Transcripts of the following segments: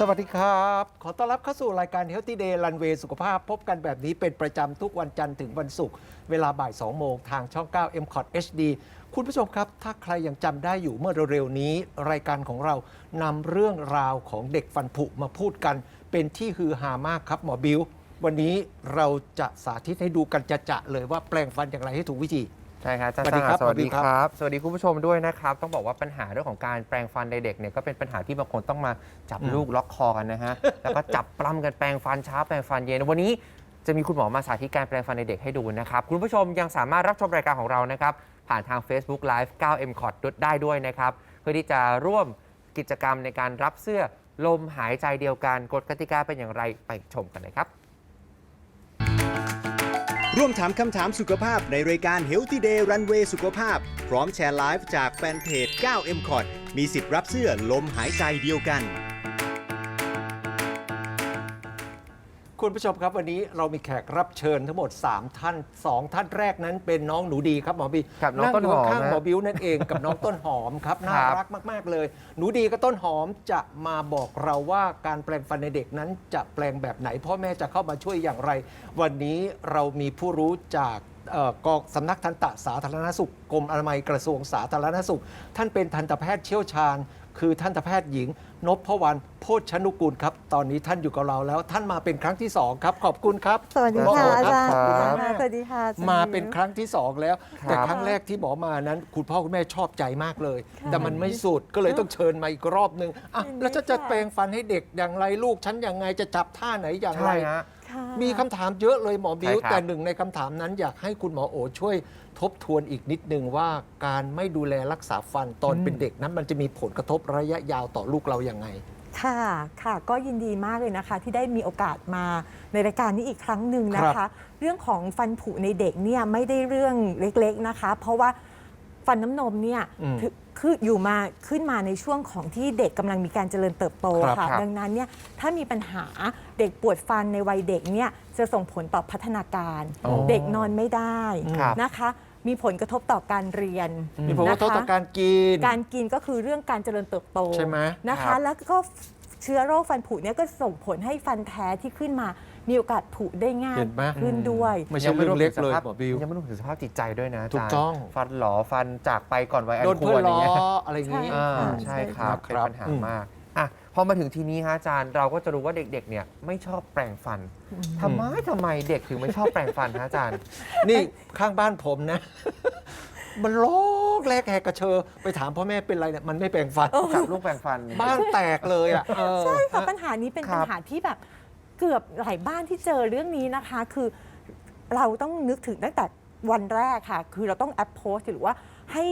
สวัสดีครับ ขอต้อนรับเข้าสู่รายการ Healthy Day Runway สุขภาพ พบกันแบบนี้เป็นประจำทุกวันจันทร์ถึงวันศุกร์เวลาบ่าย 2 โมงทางช่อง 9 m c o t HD คุณผู้ชมครับ ถ้าใครยังจำได้อยู่เมื่อเร็วๆนี้ รายการของเรานำเรื่องราวของเด็กฟันผุมาพูดกัน เป็นที่ฮือฮามากครับหมอบิววันนี้เราจะสาธิตให้ดูกันจะๆเลยว่าแปลงฟันอย่างไรให้ถูกวิธี ใช่ครับอาจารย์สวัสดีครับสวัสดีสวัสดีครัครับ บ สวัสดีคุณผู้ชมด้วยนะครับ ต้องบอกว่าปัญหาเรื่องของการแปลงฟันในเด็กเนี่ยก็เป็นปัญหาที่บางคนต้องมาจับอืมลูกล็อกคอกันนะฮะ แล้วก็จับปล้ำกันแปลงฟันเช้าแปลงฟันเย็น วันนี้จะมีคุณหมอมาสาธิตการแปลงฟันในเด็กให้ดูนะครับ คุณผู้ชมยังสามารถรับชมรายการของเรานะครับ ผ่านทาง Facebook Live 9 m c o t ได้ด้วยนะครับ เพื่อที่จะร่วมกิจกรรมในการรับเสื้อลมหายใจเดียวกันกฎกติกาเป็นอย่างไรไปชมกันเลยครับ ร่วมถามคำถามสุขภาพในรายการ Healthy Day Runway สุขภาพ พร้อมแชร์ไลฟ์จากแฟนเพจ 9 m c o t มีสิทธิ์รับเสื้อลมหายใจเดียวกัน คุณผู้ชมครับวันนี้เรามีแขกรับเชิญทั้งหมด 3 ท่าน 2 ท่านแรกนั้นเป็นน้องหนูดีครับหมอบีครับน้องต้นหอมยู่ข้างๆฮะหมอบิวนั่นเองกับน้องต้นหอมครับน่าครับรักมาก ๆ เลย หนูดีกับต้นหอมจะมาบอกเราว่าการแปลงฟันในเด็กนั้นจะแปลงแบบไหน พ่อแม่จะเข้ามาช่วยอย่างไร วันนี้เรามีผู้รู้จากเอ่อกองสำนักทันตสาธารณสุขกรมอนามัยกระทรวงสาธารณสุข ท่านเป็นทันตแพทย์เชี่ยวชาญ คือทันตแพทย์หญิง นพพวันโพชนุกูลครับ ตอนนี้ท่านอยู่กับเราแล้ว ท่านมาเป็นครั้งที่สองครับ ขอบคุณครับ สวัสดีหมอค่ะโอ๋อาจารย์ขอบคุณมากค่ะสวัสดีค่ะสวัสดี มาเป็นครั้งที่สองแล้ว ครับ แต่ครั้งแรกที่หมอมานั้น คุณพ่อคุณแม่ชอบใจมากเลยค่ะแต่มันไม่สุดก็เลยต้องเชิญมาอีกรอบนึงอะยินดีแล้วจะจะค่ะแปลงฟันให้เด็กอย่างไรลูกฉันอย่างไงจะจับท่าไหนอย่างไร ใช่ฮะ ค่ะมีคำถามเยอะเลยหมอบิวใช่ครับ แต่หนึ่งในคำถามนั้นอยากให้คุณหมอโอช่วยทบทวนอีกนิดนึงว่าการไม่ดูแลรักษาฟันตอนเป็นเด็กนั้น มันจะมีผลกระทบระยะยาวต่อลูกเราอย่างไง ค่ะค่ะ ก็ยินดีมากเลยนะคะ ที่ได้มีโอกาสมาในรายการนี้อีกครั้งหนึ่งนะครัคะ บ เรื่องของฟันผุในเด็กเนี่ยไม่ได้เรื่องเล็กๆนะคะ เพราะว่าฟันน้ำนมเนี่ยอืม ถือ คืออยู่มาขึ้นมาในช่วงของที่เด็กกำลังมีการเจริญเติบโตครับค่ะครับ ดังนั้นเนี่ยถ้ามีปัญหาเด็กปวดฟันในวัยเด็กเนี่ยจะส่งผลต่อพัฒนาการ อ๋อเด็กนอนไม่ได้ครับ นะคะ มีผลกระทบต่อการเรียน มีผลกระทบต่อนะคะการกิน การกินก็คือเรื่องการเจริญเติบโตใช่ไหมนะครัคะบแล้วก็ เชื้อโรคฟันผุเนี่ยก็ส่งผลให้ฟันแท้ที่ขึ้นมา มีโอกาสผุได้ง่ายเห็นไหม ขึ้นด้วย ไม่ใช่เรื่องเล็กเลยยังหมไม่อบิว ยังไม่รวมถึงสภาพจิตใจด้วยนะาจารย์ถูกต้อง ฟันหลอฟันจากไปก่อนวัยอันโดนคเพื่วอรนอล้ย่างเงี้ยออะไรอย่างนี้ อ่าค่ะใช่คใช่รับคเป็นรับปัญหาอืม มากอะพอมาถึงทีนี้ฮะอาจารย์เราก็จะรู้ว่าเด็กๆ เนี่ยไม่ชอบแปรงฟันทำไมทำไมเด็กถึงไม่ชอบแปรงฟันฮะอาจารย์ นี่ข้างบ้านผมนะ มันร้องแรกแหกกระเชอ ไปถามพ่อแม่เป็นไรเนี่ยมันไม่แปลงฟันจับลูกแปรงฟัน บ้านแตกเลยอะเออ ใช่ค่ะฮะปัญหานี้เป็นครัปัญบหาที่แบบเกือบหลายบ้านที่เจอเรื่องนี้นะคะ คือเราต้องนึกถึงตั้งแต่วันแรกค่ะ คือเราต้องแอปโพสหรือว่าให้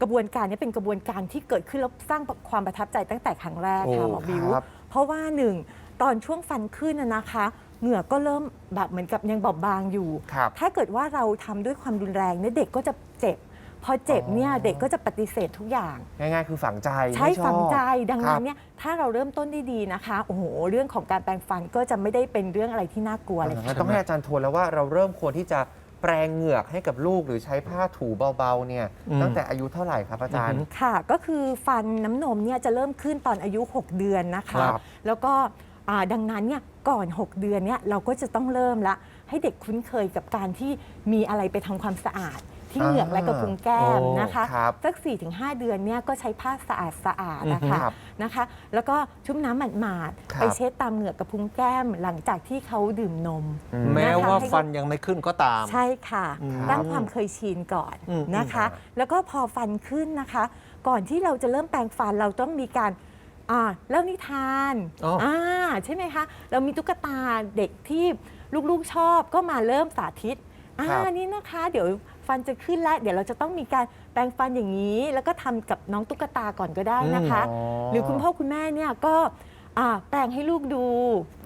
กระบวนการนี้เป็นกระบวนการที่เกิดขึ้นแล้วสร้างความประทับใจตั้งแต่ครั้งแรกค่ะโอ้หมอบิว ครับ เพราะว่าหนึ่งตอนช่วงฟันขึ้นน่ะนะคะ เหงื่อก็เริ่มแบบเหมือนกับยังบอบบางอยู่ ครับ ถ้าเกิดว่าเราทำด้วยความรุนแรงเนี่ยเด็กก็จะเจ็บ พอเจ็บเนี่ยอ๋อเด็กก็จะปฏิเสธทุกอย่าง ง่ายๆ คือฝังใจใช้ไม่ชอบฝังใจดังครันั้บนเนี่ยถ้าเราเริ่มต้นได้ดีนะคะ โอ้โห เรื่องของการแปรงฟันก็จะไม่ได้เป็นเรื่องอะไรที่น่ากลัวเลยงั้ค่ะนต้องให้อาจารย์ทวนแล้วว่าเราเริ่มควรที่จะแปรงเหงือกให้กับลูกหรือใช้ผ้าถูเบาๆเนี่ยอืม ตั้งแต่อายุเท่าไหร่ครับอาจารย์ ค่ะก็คือฟันน้ำนมเนี่ยจะเริ่มขึ้นตอนอายุ 6 เดือนนะคะ ครับ แล้วก็อ่าดังนั้นเนี่ยก่อน 6 เดือนเนี่ยเราก็จะต้องเริ่มละ ให้เด็กคุ้นเคยกับการที่มีอะไรไปทำความสะอาด ที่เหงือกและกระพุ้งแก้มโอ้นะคะครับสัก 4-5 เดือนเนี่ยก็ใช้ผ้าสะอาดสะอาดๆนะอือฮึคะครับนะคะ แล้วก็ชุบน้ำหมาดครับๆไปเช็ดตามเหงือกกระพุ้งแก้ม หลังจากที่เขาดื่มนม อืม แม้ว่าให้ฟันยังไม่ขึ้นก็ตาม ใช่ค่ะอืมตั้งความเคยชินก่อนอืมนะคะอืมแล้วก็พอฟันขึ้นนะคะ ก่อนที่เราจะเริ่มแปรงฟันเราต้องมีการอ่าเล่านิทานอ๋ออ่าใช่ไหมคะ เรามีตุ๊กตาเด็กที่ลูกๆชอบก็มาเริ่มสาธิตอ่าครับนี่นะคะ เดี๋ยว ฟันจะขึ้นแล้ว เดี๋ยวเราจะต้องมีการแปรงฟันอย่างนี้ แล้วก็ทำกับน้องตุ๊กตาก่อนก็ได้นะคะ อืมหรือคุณพ่อคุณแม่เนี่ยก็อ่าแปลงให้ลูกดู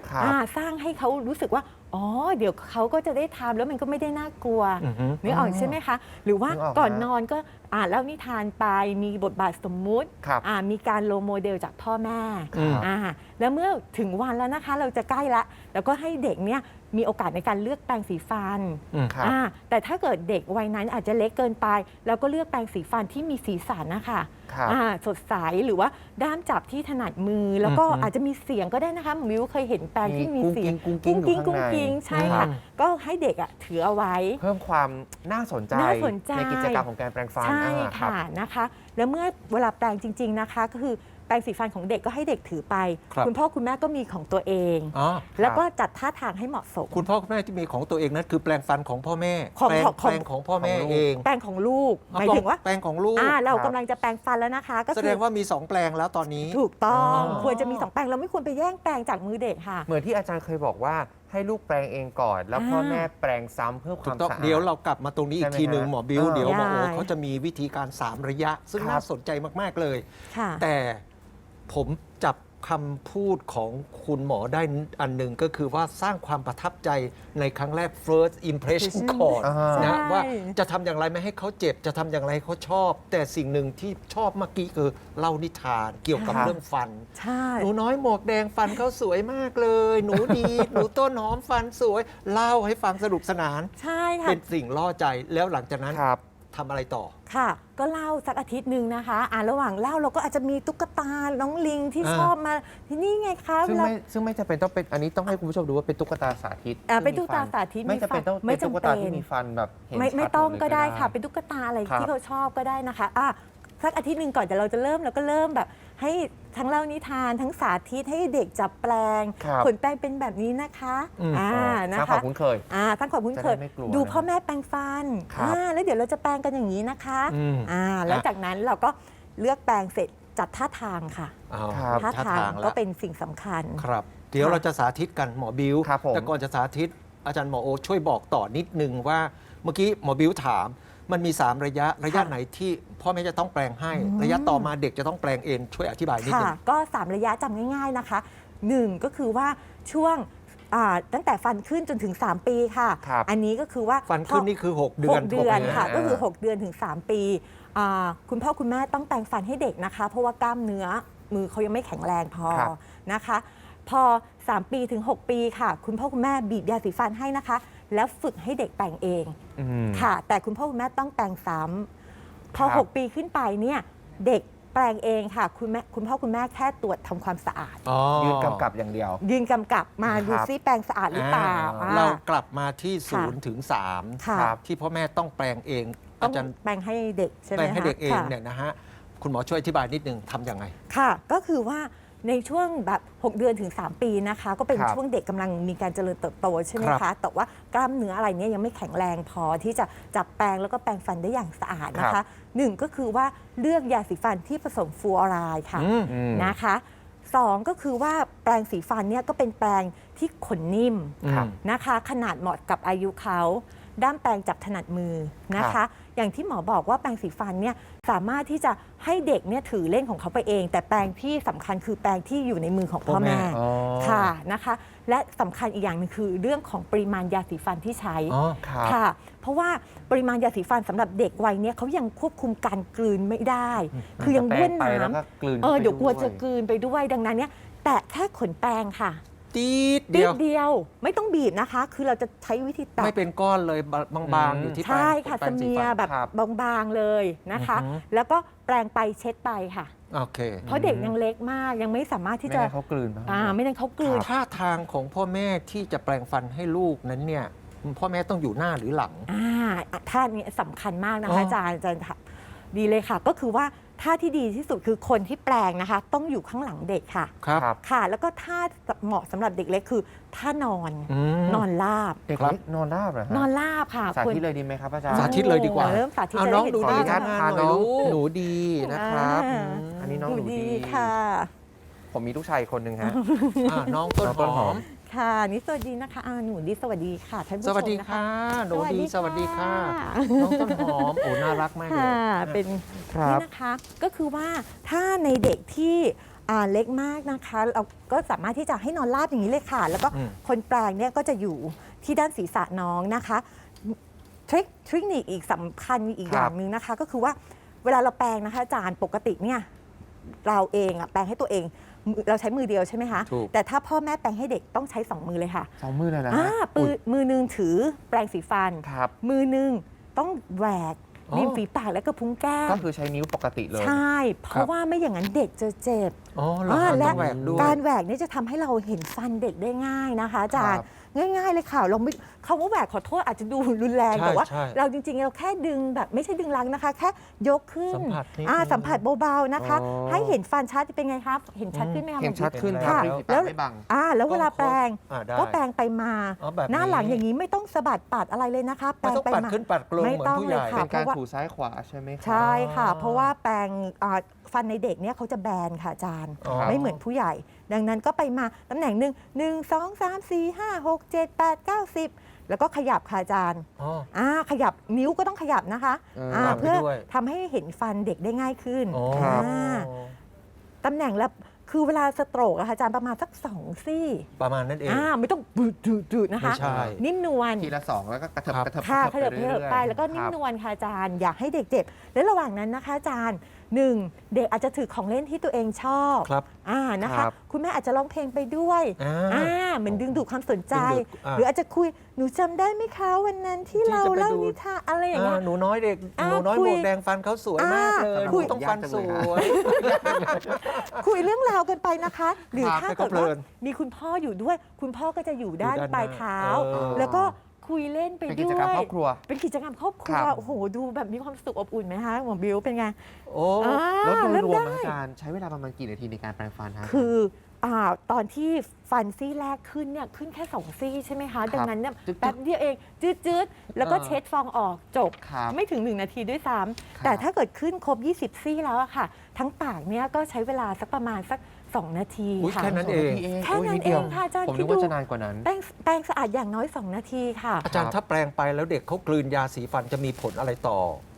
ครับ อ่าสร้างให้เขารู้สึกว่าอ๋อเดี๋ยวเขาก็จะได้ทำแล้วมันก็ไม่ได้น่ากลัว อือฮึ นึกออกใช่ไหมคะ หรือว่านึกออกก่อนฮะ นอนก็ อ่านแล้วนิทานไปมีบทบาทสมมุติครับ อ่ามีการโลโมเดลจากพ่อแม่อืม อ่าแล้วเมื่อถึงวันแล้วนะคะ เราจะใกล้ละแล้วก็ให้เด็กเนี่ยมีโอกาสในการเลือกแปรงสีฟันอืม ครับ อ่าแต่ถ้าเกิดเด็กวัยนั้นอาจจะเล็กเกินไปเราก็เลือกแปรงสีฟันที่มีสีสันนะคะครับ อ่าสดใสหรือว่าด้ามจับที่ถนัดมือ แล้วก็อือฮึ อาจจะมีเสียงก็ได้นะคะหมอมิวเคยเห็นแปรงที่มีเสียง กุ้งกิ้งกุ้งกิ้งกุ้งอยู่ข้างใน กิ้งใช่ค่ะอืมก็ให้เด็กอะถือเอาไว้ เพิ่มความน่าสนใจน่าสนใจกิจกรรมของการแปรงฟันใช่อ่ารับค่ะนะคะ แล้วเมื่อเวลาแปรงจริง ๆนะคะ ก็คือแปรงสีฟันของเด็กก็ให้เด็กถือไป ครับณพ่อคุณแม่ก็มีของตัวเอง อ๋อแล้วก็จัดท่าทางให้เหมาะสม คุณพ่อคุณแม่ที่มีของตัวเองนั้นคือแปลงฟันของพ่อแม่ของแปลงของแปลงของพ่อแม่ของลูก เองแปรงของลูกหมายถึงว่าแปลงของลูกอ่าเราครับกำลังจะแปรงฟันแล้วนะคะ ก็แสคืดองว่ามีสองแปลงแล้วตอนนี้ ถูกต้องอ๋อ ควรจะมีสองแปรงเราไม่ควรไปแย่งแปรงจากมือเด็กค่ะ เหมือนที่อาจารย์เคยบอกว่า ให้ลูกแปรงเองก่อน แล้วพ่ออ่าแม่แปรงซ้ำเพื่อคถูวากมต้องสะอาด เดี๋ยวเรากลับมาตรงนี้อีใช่กไหมทีหนึ่งฮะหมอบิว เออ เดี๋ยวหมอโอได้ เขาจะมีวิธีการ 3 ระยะ ซึ่งครับ น่าสนใจมาก ๆ เลย ค่ะ แต่ผมจับ คำพูดของคุณหมอได้อันหนึ่งก็คือว่าสร้างความประทับใจในครั้งแรก first impression ก่อนอ่านะใช่ว่าจะทำอย่างไรไม่ให้เขาเจ็บ จะทำอย่างไรให้เขาชอบ แต่สิ่งหนึ่งที่ชอบเมื่อกี้คือเล่านิทานเกี่ยวกับครับเรื่องฟันใช่หนูน้อยหมวกแดงฟันเขาสวยมากเลย หนูดี หนูต้นหอมฟันสวย เล่าให้ฟังสนุกสนานใช่ค่ะเป็นสิ่งล่อใจแล้วหลังจากนั้นครับ ทำอะไรต่อ ค่ะ ก็เล่าสักอาทิตย์หนึ่งนะคะอ่าระหว่างเล่าเราก็อาจจะมีตุ๊กตาน้องลิงที่อ่า ชอบมาที่นี่ไงคะซึ่งเวลา ไม่ซึ่งไม่จำเป็นต้องเป็นอันนี้ต้องให้คุณผู้ชมดูว่าเป็นตุ๊กตาสาธิตอ่าซึ่งเป็นมีตุ๊กตาฟันสาธิตไม่มีจำเป็นต้องไม่เป็นตุ๊กตาจำเป็นที่มีฟันแบบเห็นไม่ชัดไม่ต้องหดเลยก็ได้ค่ะ เป็นตุ๊กตาอะไรครับ ที่เขาชอบก็ได้นะคะอะ สักอาทิตย์หนึ่งก่อนแต่เราจะเริ่มเราก็เริ่มแบบ ให้ทั้งเล่านิทานทั้งสาธิตให้เด็กจับแปลงครับขนแปลงเป็นแบบนี้นะคะอืมอ่าอ๋อนะสร้างควาคะมคุ้นเคย อ่าทั้งความคุ้นเคยจะได้ไม่กลัวดูนะพ่อแม่แปรงฟันครับ อ่าแล้วเดี๋ยวเราจะแปรงกันอย่างนี้นะคะอืม อ่าแล้วอะจากนั้นเราก็เลือกแปรงเสร็จจัดท่าทางค่ะ เอาครับ ท่าท่าทางทางก็แล้วเป็นสิ่งสำคัญ ครับ เดี๋ยวค่ะเราจะสาธิตกันหมอบิวครับผมแต่ก่อนจะสาธิตอาจารย์หมอโอช่วยบอกต่อนิดนึงว่า เมื่อกี้หมอบิวถาม มันมี 3 ระยะระยะค่ะ ไหนที่พ่อแม่จะต้องแปลงให้ ระยะต่อมาเด็กจะต้องแปลงเองช่วยอธิบายนิดค่ะ นึง ก็ 3 ระยะจำง่าย ๆนะคะ 1 ก็คือว่าช่วงอ่าตั้งแต่ฟันขึ้นจนถึง 3 ปีค่ะ ครับ อันนี้ก็คือว่าฟันขึ้นนี่คือ 6 เดือนหกเดือนถูกไหมค่ะอ่าก็คือ 6 เดือนถึง 3 ปีอ่าคุณพ่อคุณแม่ต้องแปรงฟันให้เด็กนะคะ เพราะว่ากล้ามเนื้อมือเขายังไม่แข็งแรงพอครับ นะคะ พอ 3 ปีถึง 6 ปีค่ะ คุณพ่อคุณแม่บีบยาสีฟันให้นะคะ แล้วฝึกให้เด็กแปรงเอง อืม ค่ะ แต่คุณพ่อคุณแม่ต้องแปรงซ้ำพอ ครับ 6 ปีขึ้นไปเนี่ยเด็กแปรงเองค่ะ คุณแม่คุณพ่อคุณแม่แค่ตรวจทำความสะอาด อ๋อยืนกำกับอย่างเดียว ยืนกำกับมาครับ ดูซิแปรงสะอาดหรือเปล่าอ่าอ่าเรากลับมาที่ค่ะ0ถึง3ค่ะ ครับที่พ่อแม่ต้องแปลงเองต้อาองจารย์แปรงให้เด็กใช่ไหมแปลงให้เด็กเองค่ะ เนี่ยนะฮะคุณหมอช่วยอธิบายนิดนึงทำยังไง ค่ะ ก็คือว่า ในช่วงแบบ 6 เดือนถึง 3 ปีนะคะ ก็เป็นครับช่วงเด็กกำลังมีการเจริญเติบโตใช่ไหมครัคะ บแต่ว่ากล้ามเนื้ออะไรเนี่ยยังไม่แข็งแรงพอที่จะจับแปรงแล้วก็แปรงฟันได้อย่างสะอาดนะครัคะบ หนึ่งก็คือว่าเลือกยาสีฟันที่ผสมฟลูออไรด์ค่ะ อืม อืม นะคะสองก็คือว่าแปรงสีฟันเนี่ยก็เป็นแปรงที่ขนนิ่มครับนะคะ ขนาดเหมาะกับอายุเขา ด้ามแปรงจับถนัดมือนะครัคะ บ อย่างที่หมอบอกว่าแปรงสีฟันเนี่ยสามารถที่จะให้เด็กเนี่ยถือเล่นของเขาไปเอง แต่แปรงที่สำคัญคือแปรงที่อยู่ในมือของพ่อพ่อแม่แม่อ๋อ ค่ะนะคะ และสำคัญอีกอย่างหนึงคือเรื่องของปริมาณยาสีฟันที่ใช้ อ๋อครับ ค่ะ เพราะว่าปริมาณยาสีฟันสำหรับเด็กวัยเนี้ยเขายังควบคุมการกลืนไม่ได้ คือยังแปรบ้วนไปน้แล้วก็กลืนำเออข้าไปเดี๋ยวกลัวจะด้กลืนไปด้วยดังนั้นเนี่ย แต่แค่ขนแปรงค่ะ ตีดนิเดีดยวเดียวไม่ต้องบีบนะคะ คือเราจะใช้วิธีตัด ไม่เป็นก้อนเลยบางๆ อยู่ที่แปรงใช่ค่ะแปรสงสีเมียฟันแบบครับ บางๆเลยนะคะ อือหือ แล้วก็แปรงไปเช็ดไปค่ะ โอเคเพราะเด็กยังเล็กมากยังไม่สามารถที่ไม่จะให้เขากลืนบ้าง อ่าไม่นั้นเขากลืนท่าทางของพ่อแม่ที่จะแปลงฟันให้ลูกนั้นเนี่ย พ่อแม่ต้องอยู่หน้าหรือหลัง อ่าท่านี้สำคัญมากนะอ๋คะออาจารย์อาจารย์ค่ะดีเลยค่ะ ก็คือว่า ท่าที่ดีที่สุดคือคนที่แปลงนะคะ ต้องอยู่ข้างหลังเด็กค่ะ ครับ ครับ ค่ะ แล้วก็ท่าเหมาะสำหรับเด็กเล็กคือท่านอน อืมนอนราบ เด็กครับเล็กนอนราบเหรอฮะนอนราบค่ะสาควรธิตเลยดีไหมครับอาจารย์ สาธิตเลยดีกว่าเริ่มสาธิตเอาจะน้ได้องเห็นดูขออดีนุญาตทำงานพาหน่อยน้อง ลูก หนูดีนะครับอ่าอืมอันนี้น้องหดูนูดีดี ค่ะ ผมมีลูกชายอีกคนหนึ่งฮะ อ่าน้องต้นน้องต้นหหออมม ค่ะ นี่สวัสดีนะคะอ่าหนูดีสวัสดีค่ะท่านผู้สชมวัสดีนะค่ะหนูดีสวัสดีค่ะค่ะน้องต้นหอมโอ้น่ารักมากเลยค่ะเป็นครับนี่นะคะก็คือว่าถ้าในเด็กที่อ่าเล็กมากนะคะ เราก็สามารถที่จะให้นอนราบอย่างนี้เลยค่ะ แล้วก็อืมคนแปลงเนี่ยก็จะอยู่ที่ด้านศีรษะน้องนะคะเทคเทคนิคอีกสำคัญอีกครับอย่างหนึ่งนะคะ ก็คือว่าเวลาเราแปรงนะคะอาจารย์ปกติเนี่ยเราเองอะแปรงให้ตัวเอง มือเราใช้มือเดียวใช่ไหมคะ ถูก แต่ถ้าพ่อแม่แปรงให้เด็กต้องใช้สองมือเลยค่ะสองมือเลยนะอ่าฮะปือมือหนึงถือแปรงสีฟัน ครับ มือหนึงต้องแหวกอ๋อ ริมฝีปากและกระพุ้งแก้ก็มคือใช้นิ้วปกติเลย ใช่ เพครัราะบ ว่าไม่อย่างนั้นเด็กจะเจ็บ อ๋อเหรออ่าฮะและ ต้องแหวกด้วย การแหวกเนี่ยจะทำให้เราเห็นฟันเด็กได้ง่ายนะคะอาจารย์ ครับ ง่าย ๆ เลยค่ะเราไม่คำว่าแหวกขอโทษอาจจะดูรุนแรงใช่แต่ว่า ใช่เราจริงๆ เราแค่ดึงแบบไม่ใช่ดึงลังนะคะ แค่ยกขึ้นสัมผัสนิดอ่านึงสัมผัสเบาๆนะคะ อ๋อ ให้เห็นฟันชัดเป็นไงครับ เห็นชัดอืมขึ้นไหมคะ เห็นชัดขึ้นคค่ะรับริมฝีปากไม่บัง อ่าแล้วเวลาแปรงอ่าได้ ก็แปรงไปมาอ๋อแบบนี้ หน้าหลังอย่างนี้ไม่ต้องสะบัดปัดอะไรเลยนะคะ แปรไม่งต้องไปปัดมา ขึ้นปัดลงไม่เหมือนต้องผู้เลใหยญ่ค่ะ เป็นการเพราะว่าถูซ้ายขวาใช่ไหมครับ ใช่ค่ะอ๋อเพราะว่าแปรงอ่า ฟันในเด็กเนี่ยเขาจะแบนค่ะอาจารย์ อ๋อ ไม่เหมือนผู้ใหญ่ ดังนั้นก็ไปมาตำแหน่งหนึ่งหนึ่งสองสามสี่ห้าหกเจ็ดแปดเก้าสิบแล้วก็ขยับค่ะอาจารย์อ๋อ อ่าขยับนิ้วก็ต้องขยับนะคะเอออ่าวางไว้เพื่อด้วย ทำให้เห็นฟันเด็กได้ง่ายขึ้นอ๋อครับอ่า ตำแหน่งละ คือเวลาสโตรกอะค่ะอาจารย์ประมาณสักสองซี่ประมาณนั้นเอง อ่าไม่ต้องดืดดืดดืดนะคะ ไม่ใช่ นิ่มนวล ทีละสองแล้วก็กระเถิบครับ กระเถิบค่ะขกระยัเถิบบขยับเรื่อยๆไปแล้วก็นิ่คมรับนวลค่ะอาจารย์อยากให้เด็กเจ็บ และระหว่างนั้นนะคะอาจารย์หนึ่งเด็กอาจจะถือของเล่นที่ตัวเองชอบครับอ่านะครัคะบคุณแม่อาจจะร้องเพลงไปด้วยอ่า อ่าเหมือนดึงดูดความสนใจ ดึงดูดอ่าหรืออาจจะคุย หนูจำได้ไหมคะวันนั้นที่ที่เราจะไปเล่าดู นิทานอะไรอย่างเงี้ย อ่าหนูน้อยเด็กอ่าหนูน้อยคุหยมวกแดงฟันเขาสวยมากเลยอ่าหคุนูยต้องฟันสวย คุยเรื่องราวกันไปนะคะ หรือครับถ้าให้เขาเกิดว่าเพลินมีคุณพ่ออยู่ด้วย คุณพ่อก็จะอยู่ด้านอยู่ด้านปลายหน้าเท้าเออ แล้วก็คุยเล่นไปเป็นด้กิวยจกรรมครอบครัว เป็นกิจกรรมครอบครัวครับ โอ้โหดูแบบมีความสุขอบอุ่นไหมคะหมอบิวเป็นไง โอ้อ่าแล้วโดยเริ่มรวมได้ อาจารย์ใช้เวลาประมาณกี่นาทีในการแปรงฟันฮะ คือ อ่าตอนที่ฟันซี่แรกขึ้นเนี่ยขึ้นแค่สองซี่ใช่ไหมคะ ดังนั้นเนี่ยจึ๊ดๆแป๊บเดียวเองจืดๆ แล้วก็อ่าเช็ดฟองออกจบ ครับไม่ถึง 1 นาทีด้วยซ้ครับำแต่ถ้าเกิดขึ้นครบ 20 ซี่แล้วอะค่ะ ทั้งปากเนี่ยก็ใช้เวลาสักประมาณสัก 2 นาทีอุ๊ยค่ะ แค่นั้นเองแค่นั้นโยดดียวเองค่ะอาจารย์ผมคินึดกว่าดู จะนานกว่านั้น แป้งแป้งสะอาดอย่างน้อย 2 นาทีค่ะ อาจารย์ถ้าแปลงไปแล้วเด็กเขากลืนยาสีฟันจะมีผลอะไรต่ออม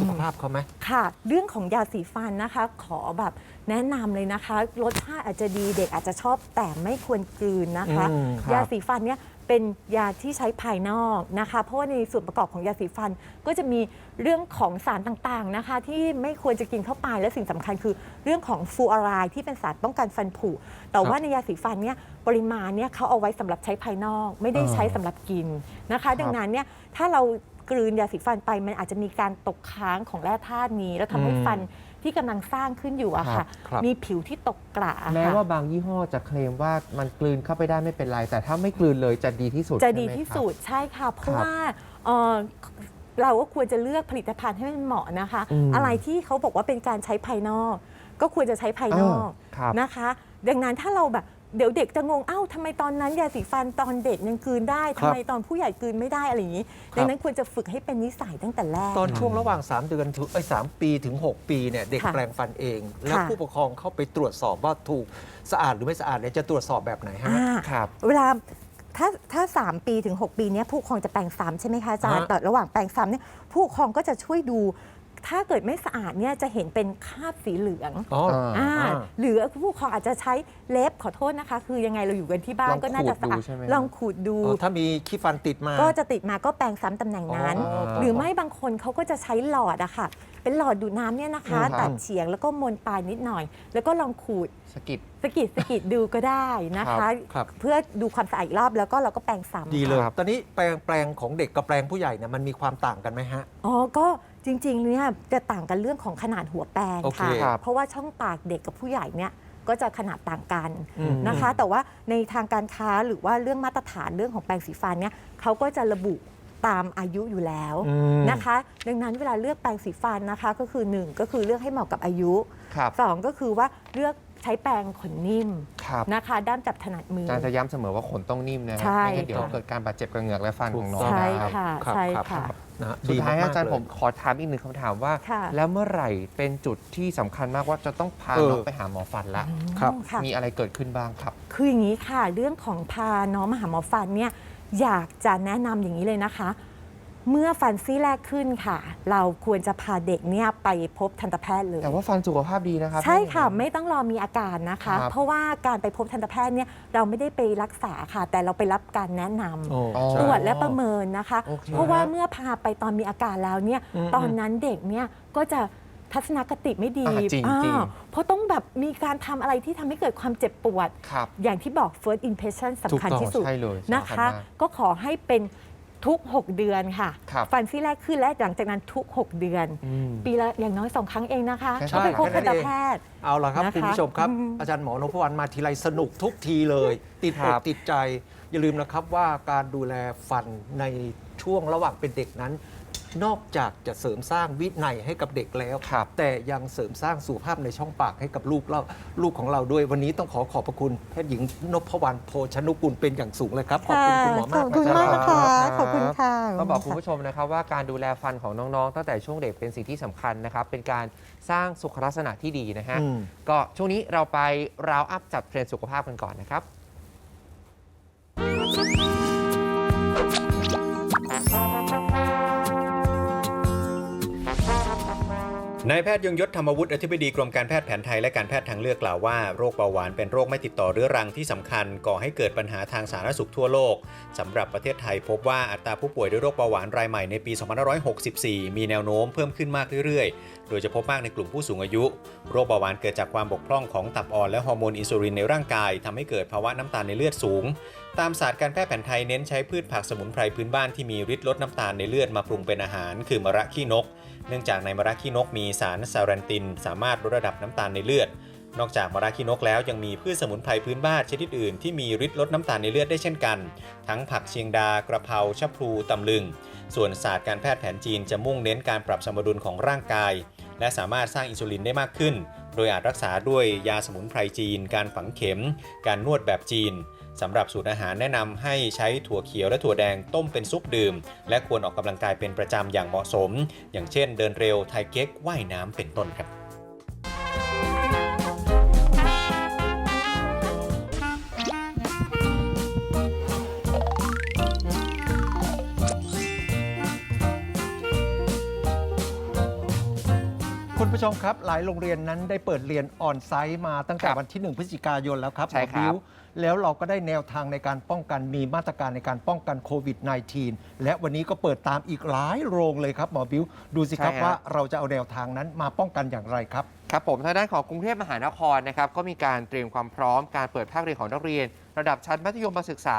สุขภาพเขาไหม ค่ะ เรื่องของยาสีฟันนะคะ ขอแบบแนะนำเลยนะคะ รสชาติอาจจะดีเด็กอาจจะชอบแต่ไม่ควรกลืนนะคะ อืมครับ ยาสีฟันเนี่ยเป็นยาที่ใช้ภายนอกนะคะ เพราะว่าในส่วนประกอบของยาสีฟันก็จะมีเรื่องของสารต่างๆนะคะ ที่ไม่ควรจะกินเข้าไปและสิ่งสำคัญคือ เรื่องของฟลูออไรด์ที่เป็นสารป้องกันฟันผุแต่ว่าในยาสีฟันเนี่ยปริมาณเนี่ยเขาเอาไว้สำหรับใช้ภายนอก ไม่ได้ใช้สำหรับกินนะคะ ดังนั้นเนี่ยถ้าเรา กลืนยาสีฟันไปมันอาจจะมีการตกค้างของแร่ธาตุนี้ แล้วทำให้อืมฟันที่กำลังสร้างขึ้นอยู่อะครัค่ะบครับ มีผิวที่ตกกระอะแม้ค่ะ ว่าบางยี่ห้อจะเคลมว่ามันกลืนเข้าไปได้ไม่เป็นไร แต่ถ้าไม่กลืนเลยจะดีที่สุดจะใช่ไหมดีที่ครับ สุดใช่ค่ะ เพราะครับว่าเอ่อเราก็ควรจะเลือกผลิตภัณฑ์ให้มันเหมาะนะคะ อืม อะไรที่เขาบอกว่าเป็นการใช้ภายนอก ก็ควรจะใช้ภายนอกเออครับ นะคะ ดังนั้นถ้าเราแบบ เดี๋ยวเด็กจะงงเอ้าทำไมตอนนั้นยาสีฟันตอนเด็กยังกลืนได้ครัทำบไมตอนผู้ใหญ่กลืนไม่ได้อะไรอย่างนี้ครับ ดังนั้นควรจะฝึกให้เป็นนิสัยตั้งแต่แรก ตอนช่วงระหว่าง 3 เดือนถึงไอ้ยสามปีถึง 6 ปีเนี่ยเด็กค่ะแปลงฟันเอง แล้วค่ะ ผู้ปกครองเข้าไปตรวจสอบว่าถูกสะอาดหรือไม่สะอาดเนี่ยจะตรวจสอบแบบไหนฮะ อ่าครับ เวลาถ้าถ้า 3 ปีถึง 6 ปีเนี้ยผู้ปกครองจะแปลงซ้ำใช่ไหมคะอาจารย์ฮะ แต่ระหว่างแปลงซ้ำเนี่ยผู้ปกครองก็จะช่วยดู ถ้าเกิดไม่สะอาดเนี่ยจะเห็นเป็นคราบสีเหลืองอ๋ออ่า อ่าหรือผู้ปกครองอาจจะใช้เล็บขอโทษนะคะ คือยังไงเราอยู่กันที่บ้าลนองก็น่าจะสะอาดขูดดูใช่ไหม ลองขูดดู อ๋อถ้ามีขี้ฟันติดมา ก็จะติดมาก็แปลงซ้ำตำแหน่งนั้น อ๋อหรือไม่บางคนเขาก็จะใช้หลอดอะค่ะ เป็นหลอดดูดน้ำเนี่ยนะคะ อืมครับ ตัดเฉียงแล้วก็มนปลายนิดหน่อย แล้วก็ลองขูดสกิด สะกิดสะกิดดูก็ได้นะครัคะ บครับ เพื่อดูความสะอาดอีกรอบแล้วก็เราก็แปลงซ้ำดีเลยครับตอนนี้แปลงแปลงของเด็กกับแปลงผู้ใหญ่เนี่ยมันมีความต่างกันไหมฮะ อ๋อก็ จริงๆเนี่ยจะต่างกันเรื่องของขนาดหัวแปรงโอเคค่ะ ครับ เพราะว่าช่องปากเด็กกับผู้ใหญ่เนี่ยก็จะขนาดต่างกันอืม นะคะ แต่ว่าในทางการค้าหรือว่าเรื่องมาตรฐานเรื่องของแปรงสีฟันเนี่ยเขาก็จะระบุตามอายุอยู่แล้วอืม นะคะ ดังนั้นเวลาเลือกแปรงสีฟันนะคะก็คือ1ก็คือเลือกให้เหมาะกับอายุ ครับ 2 ก็คือว่าเลือกใช้แปรงขนนิ่มครับนะคะ ด้ามจับถนัดมือ อาจารย์จะย้ำเสมอว่าขนต้องนิ่มนะครัใช่ ไม่งั้นเดี๋ยวค่ะเกิดการบาดเจ็บกระเหงือกและฟันของน้องใช่นะครับ ค่ะรับใช่รับ ค่ะรับนะฮะสุดท้ายมกๆอาจารย์เล ผมขอถามอีกหนึ่งคำถามว่า ค่ะ แล้วเมื่อไหร่เป็นจุดที่สำคัญมากว่าจะต้องพาเออ น้องไปหาหมอฟันละ ครับค่ะ มีอะไรเกิดขึ้นบ้างครับ คืออย่างนี้ค่ะ เรื่องของพาน้องมาหาหมอฟันเนี่ยอยากจะแนะนำอย่างนี้เลยนะคะ เมื่อฟันซี่แรกขึ้นค่ะ เราควรจะพาเด็กเนี่ยไปพบทันตแพทย์เลย แต่ว่าฟันสุขภาพดีนะครับ ใช่ค่ะไม่ไม่ต้องรอมีอาการนะคะ ครับ เพราะว่าการไปพบทันตแพทย์เนี่ยเราไม่ได้ไปรักษาค่ะ แต่เราไปรับการแนะนำโอ้อ๋อใช่ตรวจและประเมินนะคะ โอเค เพราะว่าเมื่อพาไปตอนมีอาการแล้วเนี่ยอืมตอนนั้นเด็กเนี่ยก็จะทัศนคติไม่ดีอ่าจริงอ่าจริง เพราะต้องแบบมีการทำอะไรที่ทำให้เกิดความเจ็บปวด ครับอย่างที่บอก first impression สำคัญถูกต้องที่สุดใช่เลยนะสำคัญคะ มาก ก็ขอให้เป็น ทุก 6 เดือนค่ะ ครับฟันซี่แรกขึ้นและหลังจากนั้นทุก 6 เดือน อืม ปีละอย่างน้อยสองครั้งเองนะคะใช่ก็ไปพบแค่ทันั้นนตเองแพทย์ เอาละครับนะคะคุณผู้ชมครับ อืม อาจารย์หมอนพวรรณมาทีไรสนุกทุกทีเลย ติดคอรักบ ติดใจ อย่าลืมนะครับว่าการดูแลฟันในช่วงระหว่างเป็นเด็กนั้น นอกจากจะเสริมสร้างวินัยให้กับเด็กแล้ว ครับ แต่ยังเสริมสร้างสุขภาพในช่องปากให้กับลูกเราลูกของเราด้วยวันนี้ต้องขอขอบพระคุณแพทย์หญิงนพวรรณโพชนุกุลเป็นอย่างสูงเลยครับ ขอบคุณคุณหมอมากขอบคุณนะมากรันะคะขอบคุณค่ะ ต้องบอกคุณผู้ชมนะครับว่าการดูแลฟันของน้องๆ ตั้งแต่ช่วงเด็กเป็นสิ่งที่สำคัญนะครับ เป็นการสร้างสุขลักษณะที่ดีนะฮะ อืม ก็ช่วงนี้เราไปราวอัพจับเทรนด์สุขภาพกันก่อนนะครับ นายแพทย์ยงยศธรรมวุฒิอธิบดีกรมการแพทย์แผนไทยและการแพทย์ทางเลือกกล่าวว่าโรคเบาหวานเป็นโรคไม่ติดต่อเรื้อรังที่สำคัญ ก่อให้เกิดปัญหาทางสาธารณสุขทั่วโลกสำหรับประเทศไทยพบว่าอัตราผู้ป่วยด้วยโรคเบาหวานรายใหม่ในปี 2564 มีแนวโน้มเพิ่มขึ้นมากเรื่อยๆ โดยจะพบมากในกลุ่มผู้สูงอายุ โรคเบาหวานเกิดจากความบกพร่องของตับอ่อนและฮอร์โมนอินซูลินในร่างกายทำให้เกิดภาวะน้ำตาลในเลือดสูง ตามศาสตร์การแพทย์แผนไทยเน้นใช้พืชผักสมุนไพรพื้นบ้านที่มีฤทธิ์ลดน้ำตาลในเลือดมาปรุงเป็นอาหาร คือมะระขี้นก เนื่องจากในมะระขี้นกมีสารซารันติน สามารถลดระดับน้ำตาลในเลือด นอกจากมะระขี้นกแล้วยังมีพืชสมุนไพรพื้นบ้านชนิดอื่นที่มีฤทธิ์ลดน้ำตาลในเลือดได้เช่นกัน ทั้งผักเชียงดากระเพราชะพลูตำลึง ส่วนศาสตร์การแพทย์แผนจีนจะมุ่งเน้นการปรับสมดุลของร่างกาย และสามารถสร้างอินซูลินได้มากขึ้น โดยอาจรักษาด้วยยาสมุนไพรจีน การฝังเข็ม การนวดแบบจีน สำหรับสูตรอาหารแนะนำให้ใช้ถั่วเขียวและถั่วแดงต้มเป็นซุปดื่ม และควรออกกำลังกายเป็นประจำอย่างเหมาะสม อย่างเช่น เดินเร็วไทยเก๊กว่ายน้ำเป็นต้นครับ ผู้ชมครับ หลายโรงเรียนนั้นได้เปิดเรียนออนไซต์มาตั้งแต่ครับวันที่ 1 พฤศจิกายนแล้วครับใช่ครับ หมอบิวแล้วเราก็ได้แนวทางในการป้องกันมีมาตรการในการป้องกันโควิด -19 และวันนี้ก็เปิดตามอีกหลายโรงเลยครับหมอบิวดูสิครับใช่ฮะว่าเราจะเอาแนวทางนั้นมาป้องกันอย่างไรครับ ครับผมทางด้านของกรุงเทพมหานครนะครับก็มีการเตรียมความพร้อมการเปิดภาคเรียนของนักเรียน ระดับชั้นมัธยมศึกษา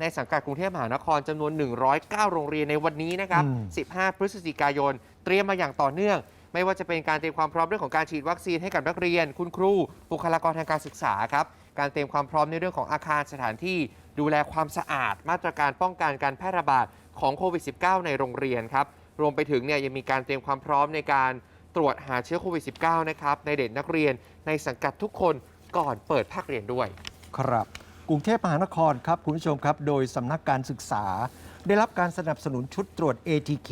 ในสังกัดกรุงเทพมหานครจำนวน 109 โรงเรียนในวันนี้นะครับ อืม 15 พฤศจิกายน เตรียมมาอย่างต่อเนื่อง ไม่ว่าจะเป็นการเตรียมความพร้อมเรื่องของการฉีดวัคซีนให้กับนักเรียน คุณครู บุคลากรทางการศึกษาครับ การเตรียมความพร้อมในเรื่องของอาคารสถานที่ ดูแลความสะอาด มาตรการป้องกันการแพร่ระบาดของโควิด -19 ในโรงเรียนครับ รวมไปถึงเนี่ยยังมีการเตรียมความพร้อมในการตรวจหาเชื้อโควิด -19 นะครับในเด็กนักเรียนในสังกัดทุกคนก่อนเปิดภาคเรียนด้วย ครับ กรุงเทพมหานครครับคุณผู้ชมครับ โดยสำนักการศึกษา ได้รับการสนับสนุนชุดตรวจ ATK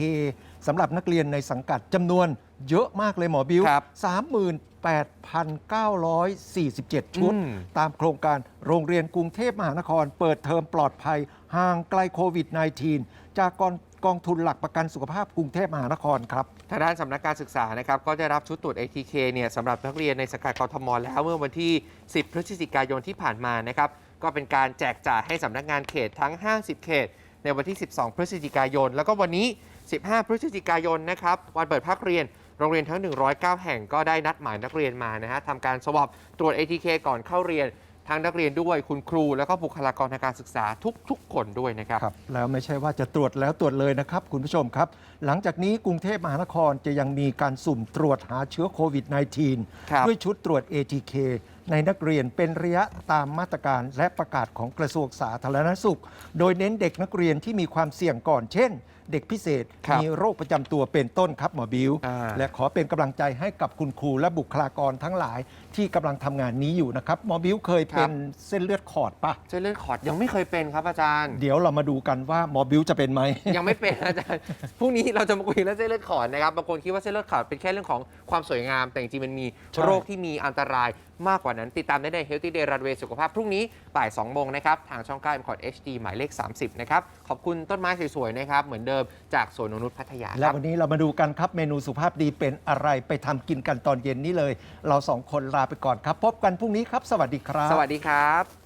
สำหรับนักเรียนในสังกัดจำนวนเยอะมากเลยหมอบิวครับ38,947 ชุด อืม ตามโครงการโรงเรียนกรุงเทพมหานคร เปิดเทอมปลอดภัย ห่างไกลโควิด -19 จากกองกองทุนหลักประกันสุขภาพกรุงเทพมหานครครับ ทางด้านสำนักการศึกษานะครับก็ได้รับชุดตรวจ ATK เนี่ยสำหรับนักเรียนในสังกัดกทมแล้วเมื่อวันที่ 10 พฤศจิกายนที่ผ่านมานะครับก็เป็นการแจกจ่ายให้สำนักงานเขตทั้ง 50 เขต ในวันที่ 12 พฤศจิกายน แล้วก็วันนี้ 15 พฤศจิกายนนะครับวันเปิดภาคเรียนโรงเรียนทั้ง 109 แห่งก็ได้นัดหมายนักเรียนมานะฮะทำการสวอปตรวจ ATK ก่อนเข้าเรียนทั้งนักเรียนด้วยคุณครู แล้วก็บุคลากรทางการศึกษาทุก ๆ คนด้วยนะครับครับ แล้วไม่ใช่ว่าจะตรวจแล้วตรวจเลยนะครับ คุณผู้ชมครับ หลังจากนี้กรุงเทพมหานครจะยังมีการสุ่มตรวจหาเชื้อโควิด -19 ครับด้วยชุดตรวจ ATK ในนักเรียนเป็นระยะตามมาตรการและประกาศของกระทรวงสาธารณสุข โดยเน้นเด็กนักเรียนที่มีความเสี่ยงก่อน เช่น เด็กพิเศษครับมีโรคประจำตัวเป็นต้นครับหมอบิว อ่า และขอเป็นกำลังใจให้กับคุณครูและบุคลากรทั้งหลายที่กำลังทำงานนี้อยู่นะครับหมอบิวเคยเป็นเส้นเลือดขอดปะ เส้นเลือดขอดยังไม่เคยเป็นครับอาจารย์ เดี๋ยวเรามาดูกันว่าหมอบิวจะเป็นไหม ยังไม่เป็นอาจารย์ พรุ่งนี้เราจะมาคุยเรื่องเส้นเลือดขอดนะครับ บางคนคิดว่าเส้นเลือดขอดเป็นแค่เรื่องของความสวยงาม แต่จริงๆมันมีใช่ โรคที่มีอันตราย มากกว่านั้น ติดตามได้ใน Healthy Day Runway สุขภาพพรุ่งนี้บ่าย2โมงนะครับ ทางช่อง9 m c o t HD หมายเลข 30 นะครับ ขอบคุณต้นไม้สวยๆนะครับ เหมือนเดิมจากสวนนงนุษย์พัทยาและครับวันนี้เรามาดูกันครับเมนูสุภาพดีเป็นอะไรไปทำกินกันตอนเย็นนี้เลย เราสองคนลาไปก่อนครับ พบกันพรุ่งนี้ครับ สวัสดีครับ สวัสดีครับ